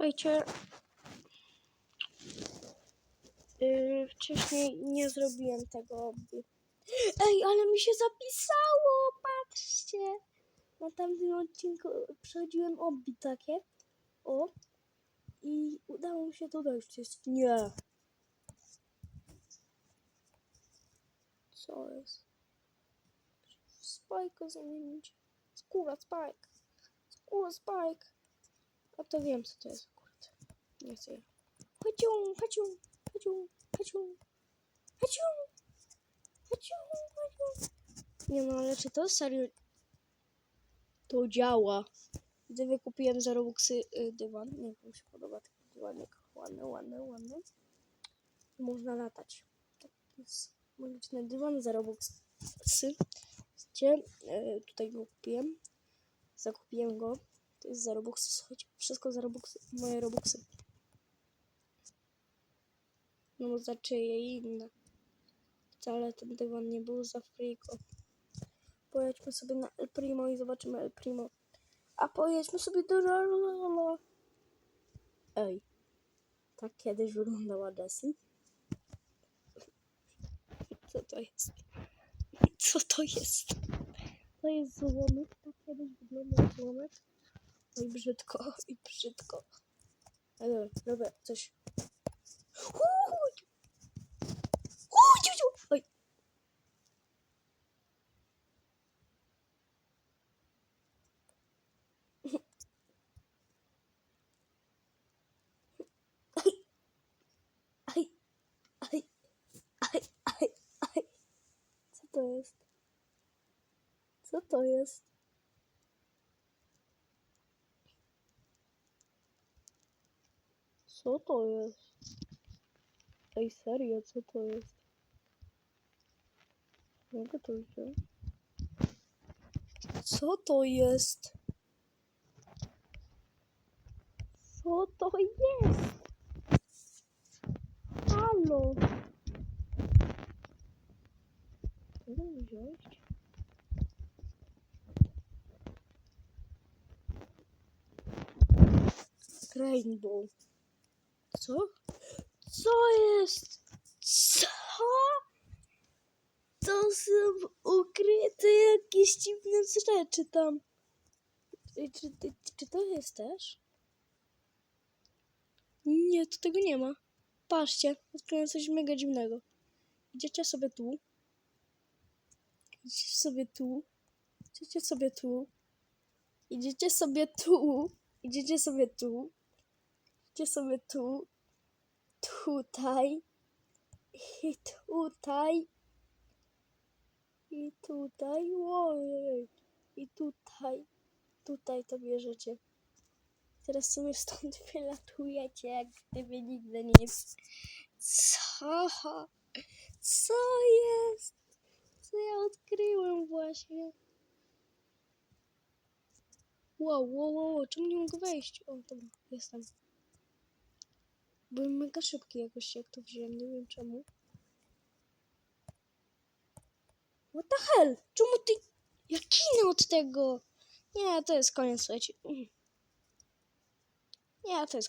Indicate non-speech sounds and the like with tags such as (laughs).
Słuchajcie. Yy, wcześniej nie zrobiłem tego. Ej, ale mi się zapisało! Patrzcie! Na tamtym odcinku przechodziłem obbi takie. O. I udało mi się to dojść. Nie. Co jest? Spike zamienić. Skóra Spike. Skóra Spike. A to wiem co to jest akurat. Nie chcę. Haciu, haciu, haciu, haciu, haciu, haciu, haciu. Nie no, ale czy to serio to działa? Gdy kupiłem za Robuxy y, dywan, nie wiem, mi się podoba taki dywanik. Ładny, ładny, ładny. Można latać. Tak jest magiczny dywan za Robuxy. Widzicie, y, tutaj go kupiłem. Zakupiłem go. To jest za Robuxy, słuchajcie. Wszystko za Robuxy, moje Robuxy. No bo za czyje inne. Wcale ten dywan nie był za Frico. Pojedźmy sobie na El Primo i zobaczymy El Primo. A pojedźmy sobie do Rarlala. Ej. Tak kiedyś wyglądała Jessie. Co to jest? Co to jest? To jest złomek. Tak kiedyś wyglądał złomek. Oj, brzydko, i brzydko. Ale robię coś. To jest? Co to jest? Co to jest? Ej, serio, co to jest? Mogę to wziąć? Co to jest? Co to jest? Halo? Mogę wziąć? Rainbow. Co? Co jest? Co? To są ukryte jakieś dziwne rzeczy tam. Czy, czy, czy to jest też? Nie, to tego nie ma. Patrzcie, odkryłem coś mega dziwnego. Idziecie sobie tu. Idziecie sobie tu. Idziecie sobie tu. Idziecie sobie tu. Idziecie sobie tu. Idziecie sobie tu. Tutaj. I tutaj. I tutaj. Ojej. I tutaj. Tutaj to bierzecie. Teraz sobie stąd (laughs) wylatujecie, jak gdyby nigdy nie... Co? Co jest? Co ja odkryłem właśnie? Wow, wow, wow, czemu nie mogę wejść? O, dobra, jestem. Byłem mega szybki jakoś, jak to wziąłem, nie wiem czemu. What the hell? Czemu ty... Ja kinę od tego! Nie, to jest koniec, słuchajcie. Nie, to jest koniec.